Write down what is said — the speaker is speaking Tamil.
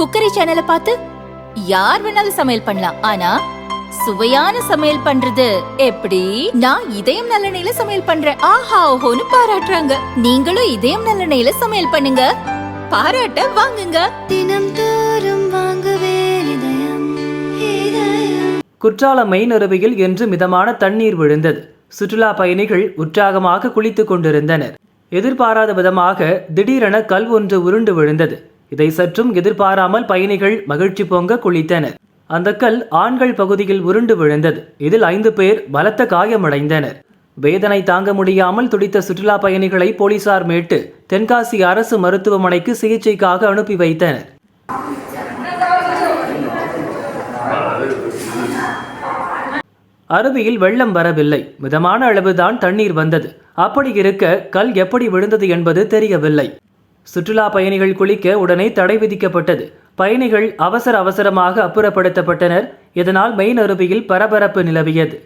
குக்கரி சேனலை பார்த்து யார் வேணாலும் சமையல் பண்ணலாம். ஆனா சுவையான சமையல் பண்றது எப்படி? நான் இதயம் நல்லெண்ணெயில சமையல் பண்றேன். ஆஹா ஓஹோன்னு பாராட்டுறாங்க. நீங்களும் இதயம் நல்லெண்ணெயில சமையல் பண்ணுங்க. பாராட்ட வாங்குங்க. தினம் தோறும் வாங்குவே குற்றாலம் மெயின் அருவியில் இன்று மிதமான தண்ணீர் விழுந்தது. சுற்றுலா பயணிகள் உற்சாகமாக குளித்துக் கொண்டிருந்தனர். எதிர்பாராத விதமாக திடீரென கல் ஒன்று உருண்டு விழுந்தது. இதை சற்றும் எதிர்பாராமல் பயணிகள் மகிழ்ச்சி பொங்க குளித்தனர். அந்த கல் ஆண்கள் பகுதியில் உருண்டு விழுந்தது. இதில் ஐந்து பேர் பலத்த காயமடைந்தனர். வேதனை தாங்க முடியாமல் துடித்த சுற்றுலா பயணிகளை போலீசார் மீட்டு தென்காசி அரசு மருத்துவமனைக்கு சிகிச்சைக்காக அனுப்பி வைத்தனர். அருவியில் வெள்ளம் வரவில்லை. மிதமான அளவுதான் தண்ணீர் வந்தது. அப்படி இருக்க கல் எப்படி விழுந்தது என்பது தெரியவில்லை. சுற்றுலா பயணிகள் குளிக்க உடனே தடை விதிக்கப்பட்டது. பயணிகள் அவசர அவசரமாக அப்புறப்படுத்தப்பட்டனர். இதனால் மெயின் அருவியில் பரபரப்பு நிலவியது.